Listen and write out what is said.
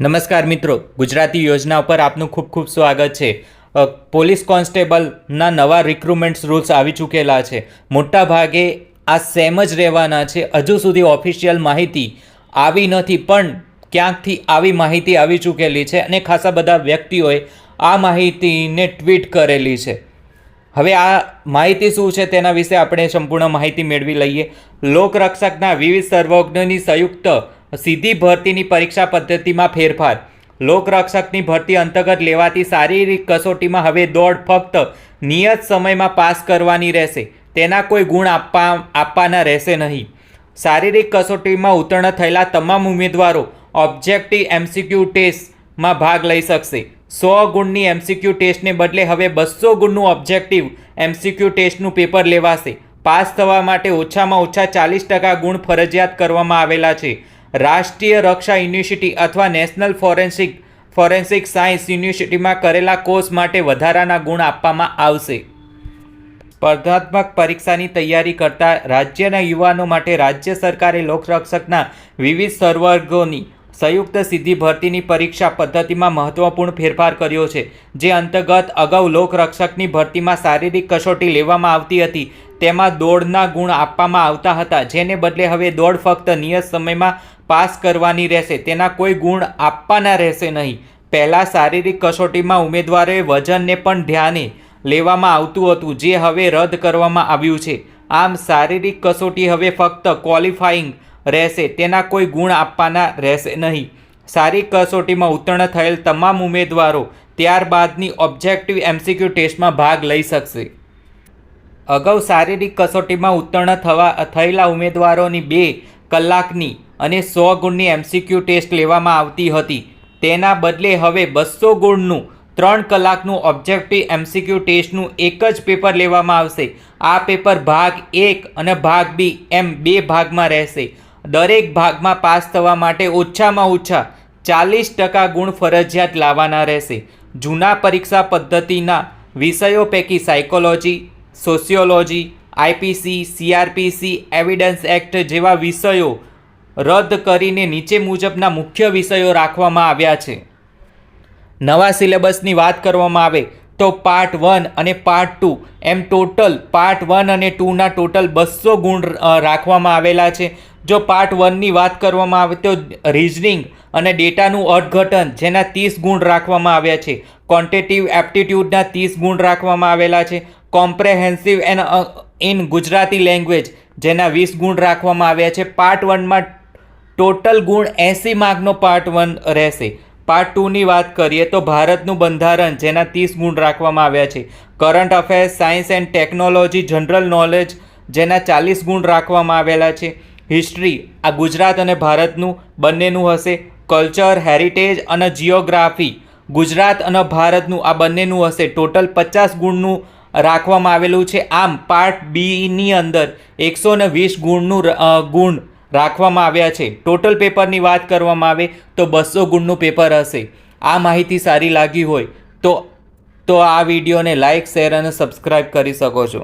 નમસ્કાર મિત્રો, ગુજરાતી યોજના ઉપર આપનું ખૂબ ખૂબ સ્વાગત છે. પોલીસ કોન્સ્ટેબલના નવા રિક્રુટમેન્ટ રૂલ્સ આવી ચૂકેલા છે. મોટા ભાગે આ સેમ જ રહેવાના છે. હજુ સુધી ઓફિશિયલ માહિતી આવી નથી, પણ ક્યાંકથી આવી માહિતી આવી ચૂકેલી છે અને ખાસા બધા વ્યક્તિઓએ આ માહિતીને ટ્વીટ કરેલી છે. હવે આ માહિતી શું છે તેના વિશે આપણે સંપૂર્ણ માહિતી મેળવી લઈએ. લોકરક્ષકના વિવિધ સર્વજ્ઞની સંયુક્ત સીધી ભરતીની પરીક્ષા પદ્ધતિમાં ફેરફાર. લોકરક્ષકની ભરતી અંતર્ગત લેવાતી શારીરિક કસોટીમાં હવે દોડ ફક્ત નિયત સમયમાં પાસ કરવાની રહેશે. તેના કોઈ ગુણ આપવા, આપવાના રહેશે નહીં. શારીરિક કસોટીમાં ઉત્તીર્ણ થયેલા તમામ ઉમેદવારો ઓબ્જેક્ટિવ એમસીક્યુ ટેસ્ટમાં ભાગ લઈ શકશે. સો ગુણની એમસીક્યુ ટેસ્ટને બદલે હવે બસો ગુણનું ઓબ્જેક્ટિવ એમસીક્યુ ટેસ્ટનું પેપર લેવાશે. પાસ થવા માટે ઓછામાં ઓછા ચાલીસ ટકા ગુણ ફરજિયાત કરવામાં આવેલા છે. રાષ્ટ્રીય રક્ષા યુનિવર્સિટી અથવા નેશનલ ફોરેન્સિક ફોરેન્સિક સાયન્સ યુનિવર્સિટીમાં કરેલા કોર્સ માટે વધારાના ગુણ આપવામાં આવશે. સ્પર્ધાત્મક પરીક્ષાની તૈયારી કરતા રાજ્યના યુવાનો માટે રાજ્ય સરકારે લોકરક્ષકના વિવિધ સર્વર્ગોની સંયુક્ત સિદ્ધિ ભરતીની પરીક્ષા પદ્ધતિમાં મહત્વપૂર્ણ ફેરફાર કર્યો છે, જે અંતર્ગત અગાઉ લોકરક્ષકની ભરતીમાં શારીરિક કસોટી લેવામાં આવતી હતી. તેમાં દોડના ગુણ આપવામાં આવતા હતા, જેને બદલે હવે દોડ ફક્ત નિયત સમયમાં પાસ કરવાની રહેશે, તેના કોઈ ગુણ આપવાના રહેશે નહીં. પહેલાં શારીરિક કસોટીમાં ઉમેદવારોએ વજનને પણ ધ્યાને લેવામાં આવતું હતું, જે હવે રદ કરવામાં આવ્યું છે. આમ શારીરિક કસોટી હવે ફક્ત ક્વોલિફાઈંગ રહેશે. તેના કોઈ ગુણ આપવાના રહેશે નહીં. સારી કસોટીમાં ઉત્તીર્ણ થયેલ તમામ ઉમેદવારો ત્યારબાદની ઓબ્જેક્ટિવ એમસીક્યુ ટેસ્ટમાં ભાગ લઈ શકશે. અગાઉ શારીરિક કસોટીમાં ઉત્તીર્ણ થવા, થયેલા ઉમેદવારોની બે કલાકની અને સો ગુણની એમસીક્યુ ટેસ્ટ લેવામાં આવતી હતી. તેના બદલે હવે બસો ગુણનું, ત્રણ કલાકનું ઓબ્જેક્ટિવ એમસીક્યુ ટેસ્ટનું એક જ પેપર લેવામાં આવશે. આ પેપર ભાગ એક અને ભાગ બી એમ બે ભાગમાં રહેશે. દરેક ભાગમાં પાસ થવા માટે ઓછામાં ઓછા ચાલીસ ટકા ગુણ ફરજિયાત લાવવાના રહેશે. જૂના પરીક્ષા પદ્ધતિના વિષયો પૈકી psychology, sociology, IPC, CrPC, evidence act જેવા વિષયો રદ કરીને નીચે મુજબના મુખ્ય વિષયો રાખવામાં આવ્યા છે. નવા સિલેબસની વાત કરવામાં આવે તો પાર્ટ વન અને પાર્ટ ટુ એમ ટોટલ પાર્ટ વન અને ટુના ટોટલ બસો ગુણ રાખવામાં આવેલા છે. જો પાર્ટ વનની વાત કરવામાં આવે તો રિઝનિંગ અને ડેટાનું અર્થઘટન જેના ત્રીસ ગુણ રાખવામાં આવ્યા છે. ક્વોન્ટેટિવ એપ્ટિટ્યૂડના ત્રીસ ગુણ રાખવામાં આવેલા છે. Comprehensive and in Gujarati language જેના વીસ ગુણ રાખવામાં આવ્યા છે. પાર્ટ વનમાં ટોટલ ગુણ એંસી માર્કનો પાર્ટ વન રહેશે. પાર્ટ ટુની વાત કરીએ તો ભારતનું બંધારણ, જેના ત્રીસ ગુણ રાખવામાં આવ્યા છે. Current affairs science and technology general knowledge જેના ચાલીસ ગુણ રાખવામાં આવેલા છે. હિસ્ટ્રી આ ગુજરાત અને ભારતનું, બંનેનું હશે. કલ્ચર હેરિટેજ અને જિયોગ્રાફી ગુજરાત અને ભારતનું, આ બંનેનું હશે. ટોટલ પચાસ ગુણનું રાખવામાં આવેલું છે. આમ પાર્ટ બીની અંદર એકસો ને વીસ ગુણનું ગુણ રાખવામાં આવ્યા છે. ટોટલ પેપરની વાત કરવામાં આવે તો બસો ગુણનું પેપર હશે. આ માહિતી સારી લાગી હોય તો તો આ વિડીયોને લાઇક શેર અને સબસ્ક્રાઈબ કરી શકો છો.